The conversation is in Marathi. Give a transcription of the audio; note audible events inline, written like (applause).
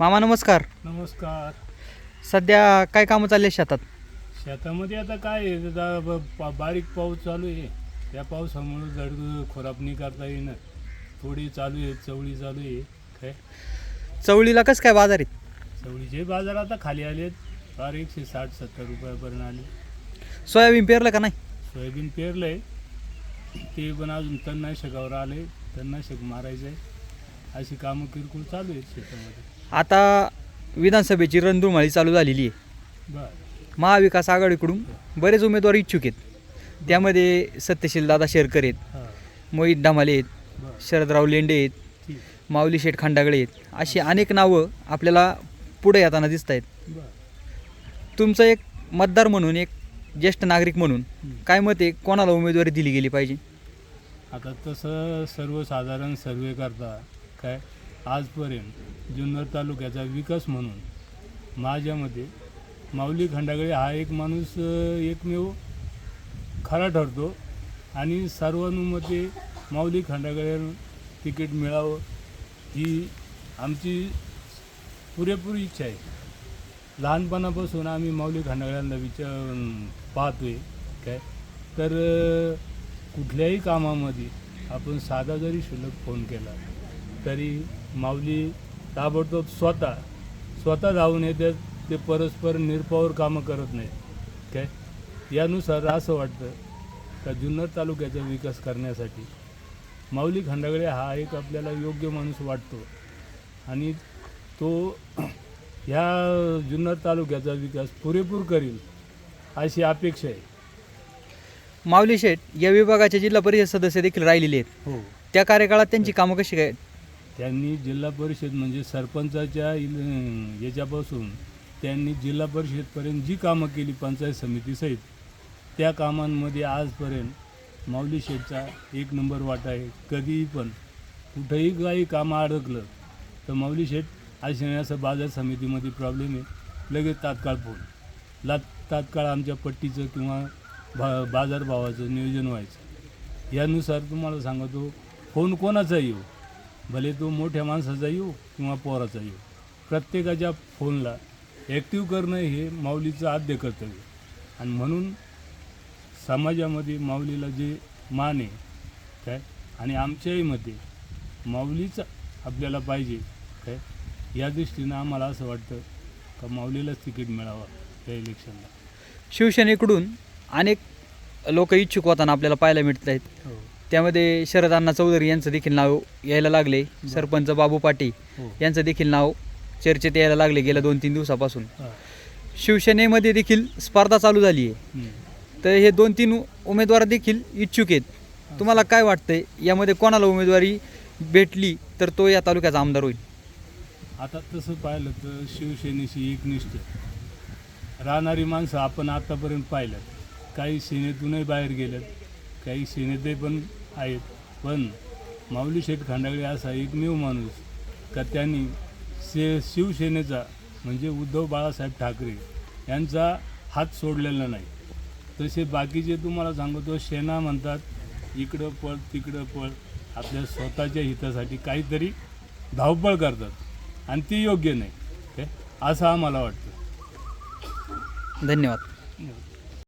मामा नमस्कार. नमस्कार. सध्या काय कामं चालले शेतात? शेतामध्ये आता काय आहे आता ब- पा- बारीक पाऊस चालू आहे. त्या पावसामुळे जड खोरापणी करता येईना. थोडी चालू आहे चवळी चालू आहे. काय? चवळीला कसं काय बाजार आहेत? चवळीचे बाजार आता खाली आले आहेत फार एकशे साठ सत्तर रुपयापर्यंत आले. सोयाबीन पेरलं का नाही? सोयाबीन पेरलं आहे ते पण अजून तणनाशकावर आले. तणनाशक मारायचं आहे अशी कामं किरकोळ चालू आहेत शेतामध्ये. आता विधानसभेची रणधुमाळी चालू झालेली आहे. बरं. महाविकास आघाडीकडून बरेच उमेदवार इच्छुक आहेत. त्यामध्ये सत्यशील दादा शेरकर आहेत हां. मोहित डामाले आहेत बरं. शरदराव लेंडे आहेत ठीक. माऊली शेठ खंडागळे आहेत. अशी अनेक नावं आपल्याला पुढे येताना दिसत आहेत. बरं. तुमचं एक मतदार म्हणून एक ज्येष्ठ नागरिक म्हणून हं. काय मत आहे? कोणाला उमेदवारी दिली गेली पाहिजे? आता तसं सर्वसाधारण सर्वे करता काय? आजपर्यंत जुन्नर तालुक्याचा विकास म्हणून माझ्या मते माऊली खंडागळे हा एक माणूस एकमेव खरा ठरतो. आणि सर्वानुमते माऊली खंडागळे तिकीट मिळावं ही आमची पुरेपूर इच्छा आहे. लहानपणापासून आम्ही माऊली खंडागळ्यांना विचार पाहतो आहे काय? तर कुठल्याही कामामध्ये आपण साधा जरी शुल्लक फोन केला तरी माऊली ताबडतोब स्वतः स्वतः धावून येतात ते परस्पर निरपावर कामं करत नाहीत काय यानुसार असं वाटतं का जुन्नर तालुक्याचा विकास करण्यासाठी माऊली खंडागळे हा एक आपल्याला योग्य माणूस वाटतो. आणि तो (clears throat) ह्या जुन्नर तालुक्याचा विकास पुरेपूर करील अशी अपेक्षा आहे. माऊली शेठ या विभागाचे जिल्हा परिषद सदस्य देखील राहिलेले आहेत. हो. त्या कार्यकाळात त्यांची कामं कशी काय त्यांनी जिल्हा परिषद म्हणजे सरपंचाच्या इल- याच्यापासून त्यांनी जिल्हा परिषदपर्यंत जी कामं केली पंचायत समितीसहित त्या कामांमध्ये आजपर्यंत माऊली शेठचा एक नंबर वाटा आहे. कधीही पण कुठंही काही कामं अडकलं तर माऊली शेठ असे असं बाजार समितीमध्ये प्रॉब्लेम आहे. लगेच तात्काळ फोन. ला तात्काळ आमच्या पट्टीचं किंवा भा बाजारभावाचं नियोजन व्हायचं. यानुसार तुम्हाला सांगतो फोन कोणाचा येऊ हो. भले तो मोठ्या माणसाचा येऊ किंवा पोराचा येऊ. प्रत्येकाच्या फोनला ॲक्टिव्ह करणं हे माऊलीचं आद्य कर्तव्य. आणि म्हणून समाजामध्ये माऊलीला जे मान आहे काय? आणि आमच्याही मते माऊलीच आपल्याला पाहिजे काय? या दृष्टीनं आम्हाला असं वाटतं का माऊलीलाच तिकीट मिळावं या इलेक्शनला शिवसेनेकडून अनेक लोक इच्छुक होताना आपल्याला पाहायला मिळत आहेत. हो. त्यामध्ये शरद अण्णा चौधरी यांचं देखील नाव यायला लागले. सरपंच बाबू पाटी हो. यांचं देखील नाव चर्चेत यायला लागले गेल्या दोन तीन दिवसापासून. शिवसेनेमध्ये देखील स्पर्धा चालू झाली आहे. तर हे दोन तीन उमेदवार देखील इच्छुक आहेत. तुम्हाला काय वाटतंय? यामध्ये कोणाला उमेदवारी भेटली तर तो या तालुक्याचा आमदार होईल? आता तसं पाहिलं तर शिवसेनेशी एकनिष्ठ राहणारी माणसं आपण आतापर्यंत पाहिलं काही सेनेतूनही बाहेर गेलेत काही सेनेतही पण आहेत. पण माऊली शेठ खांडागळे असा एकमेव माणूस का त्यांनी शे शिवसेनेचा म्हणजे उद्धव बाळासाहेब ठाकरे यांचा हात सोडलेला नाही. तसे बाकीचे तुम्हाला सांगतो सेना म्हणतात इकडं पळ तिकडं पळ आपल्या स्वतःच्या हितासाठी काहीतरी धावपळ करतात. आणि ती योग्य नाही. काय असं आम्हाला वाटतं. धन्यवाद.